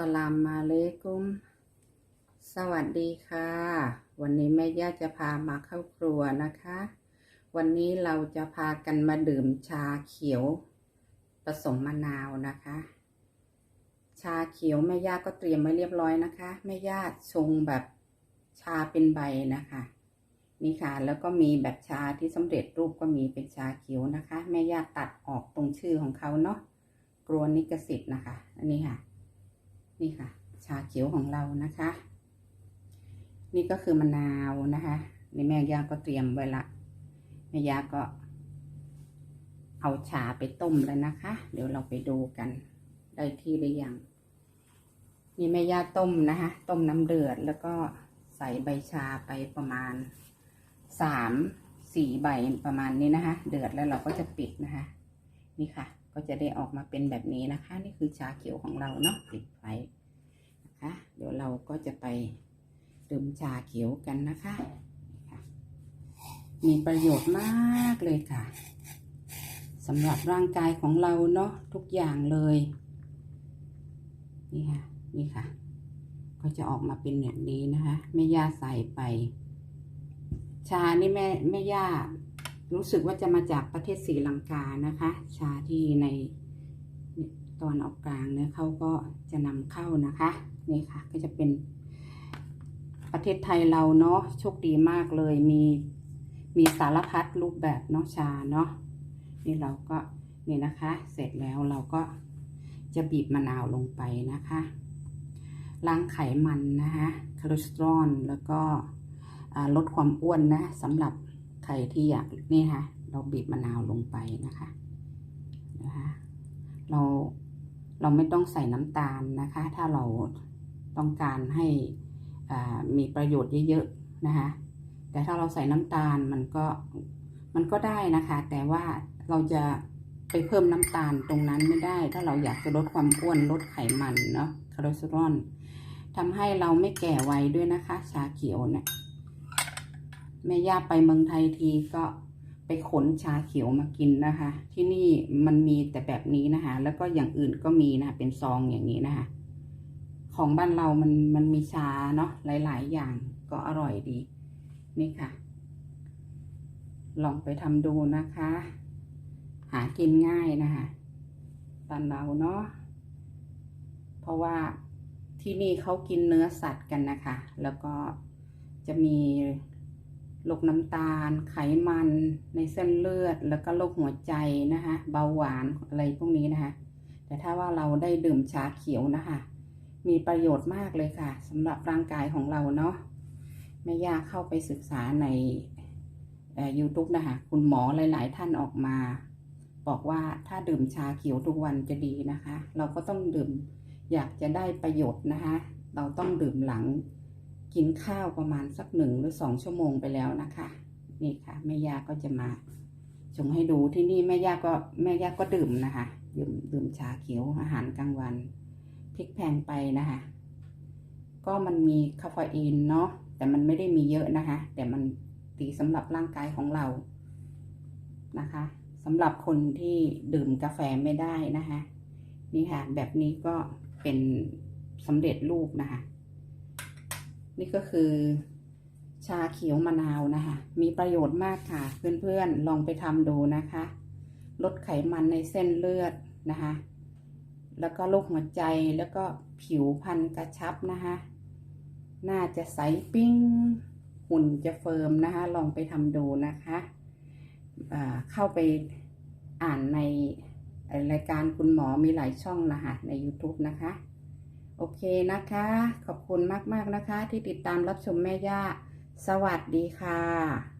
สลามมาเลกุม สวัสดีค่ะ วันนี้แม่ย่าจะพามาเข้าครัวนะคะ วันนี้เราจะพากันมาดื่มชาเขียว ผสมมะนาวนะคะ ชาเขียวแม่ย่าก็เตรียมไว้เรียบร้อยนะคะแม่ย่าชงแบบชาเป็นใบนะคะนี่ค่ะแล้วก็มีแบบชาที่สำเร็จรูปก็มีเป็นชาเขียวนะคะ แม่ย่าตัดออกตรงชื่อของเขาเนาะกลัวนิกสิทธิ์นะคะ อันนี้ค่ะ นี่ค่ะ ชาเขียวของเรานะคะ นี่ก็คือมะนาวนะคะนี่แม่ย่าก็เตรียมไว้ละแม่ย่าก็ เอาชาไปต้มแล้วนะคะ เดี๋ยวเราไปดูกัน ได้ที่หรือยังนี่แม่ย่าต้มนะคะต้มน้ำเดือดแล้วก็ใส่ใบชาไปประมาณสามสี่ใบประมาณนี้นะคะ เดือดแล้วเราก็จะปิดนะคะ นี่ค่ะ ก็จะได้ออกมาเป็นแบบนี้นะคะ นี่คือชาเขียวของเราเนาะปิดไฟ เดี๋ยวเราก็จะไปดื่มชาเขียวกันนะคะ มีประโยชน์มากเลยค่ะสำหรับร่างกายของเราเนาะทุกอย่างเลย นี่ค่ะ นี่ค่ะ ก็จะออกมาเป็นแบบนี้นะคะแม่ย่าใส่ไป ชานี่แม่แม่ย่ารู้สึกว่าจะมาจากประเทศศรีลังกานะคะ ชาที่ใน ตอนออกกลางเนี่ยเขาก็จะนำเข้านะคะนี่ค่ะก็จะเป็นประเทศไทยเราเนาะโชคดีมากเลยมีมีสารพัดรูปแบบเนาะชาเนาะนี่เราก็นี่นะคะ เสร็จแล้วเราก็จะบีบมะนาวลงไปนะคะล้างไขมันนะคะคอเลสเตอรอลแล้วก็ลดความอ้วนนะสำหรับใครที่อยากนี่ค่ะ เราบีบมะนาวลงไปนะคะนะคะเรา เราไม่ต้องใส่น้ำตาลนะคะ ถ้าเราต้องการให้มีประโยชน์เยอะๆนะคะ แต่ถ้าเราใส่น้ำตาลมันก็มันก็ได้นะคะ แต่ว่าเราจะไปเพิ่มน้ำตาลตรงนั้นไม่ได้ ถ้าเราอยากจะลดความอ้วนลดไขมันเนาะคอเลสเตอรอลทำให้เราไม่แก่ไวด้วยนะคะ ชาเขียวเนี่ยแม่ย่าไปเมืองไทยทีก็ ไปขนชาเขียวมากินนะคะ ที่นี่มันมีแต่แบบนี้นะคะ แล้วก็อย่างอื่นก็มีนะคะเป็นซองอย่างนี้นะคะ ของบ้านเรามันมันมีชาเนาะหลาย ๆ อย่างก็อร่อยดี นี่ค่ะ ลองไปทำดูนะคะ หากินง่ายนะคะบ้านเราเนาะเพราะว่าที่นี่เขากินเนื้อสัตว์กันนะคะ แล้วก็จะมี โรคน้ำตาล ไขมันในเส้นเลือด แล้วก็โรคหัวใจนะคะ เบาหวานอะไรพวกนี้นะคะ แต่ถ้าว่าเราได้ดื่มชาเขียวนะคะ มีประโยชน์มากเลยค่ะสำหรับร่างกายของเราเนาะแม่ย่าเข้าไปศึกษาในเอ่อ YouTube นะคะ คุณหมอหลาย ๆ ท่านออกมา บอกว่าถ้าดื่มชาเขียวทุกวันจะดีนะคะ เราก็ต้องดื่มอยากจะได้ประโยชน์นะคะ เราต้องดื่มหลัง กินข้าวประมาณสักหนึ่งหรือสองชั่วโมงไปแล้วนะคะ นี่ค่ะแม่ย่าก็จะมาชงให้ดูที่นี่แม่ย่าก็แม่ย่าก็ดื่มนะคะ ดื่มดื่มชาเขียวอาหารกลางวันพริกแพงไปนะคะ ก็มันมีคาเฟอีนเนาะแต่มันไม่ได้มีเยอะนะคะ แต่มันดีสำหรับร่างกายของเรานะคะสำหรับคนที่ดื่มกาแฟไม่ได้นะคะ นี่ค่ะ แบบนี้ก็เป็นสำเร็จรูปนะคะ นี่ก็คือ ชาเขียวมะนาวนะคะ มีประโยชน์มากค่ะ เพื่อนๆ ลองไปทำดูนะคะ ลดไขมันในเส้นเลือดนะคะ แล้วก็โรคหัวใจแล้วก็ผิวพรรณกระชับนะคะ น่าจะใสปิ้ง หุ่นจะเฟิร์มนะคะ ลองไปทำดูนะคะเข้าไปอ่านในรายการคุณหมอมีหลายช่องนะคะใน YouTube นะคะ โอเคนะคะ ขอบคุณมาก ๆ นะคะ ที่ติดตามรับชมแม่ย่า สวัสดีค่ะ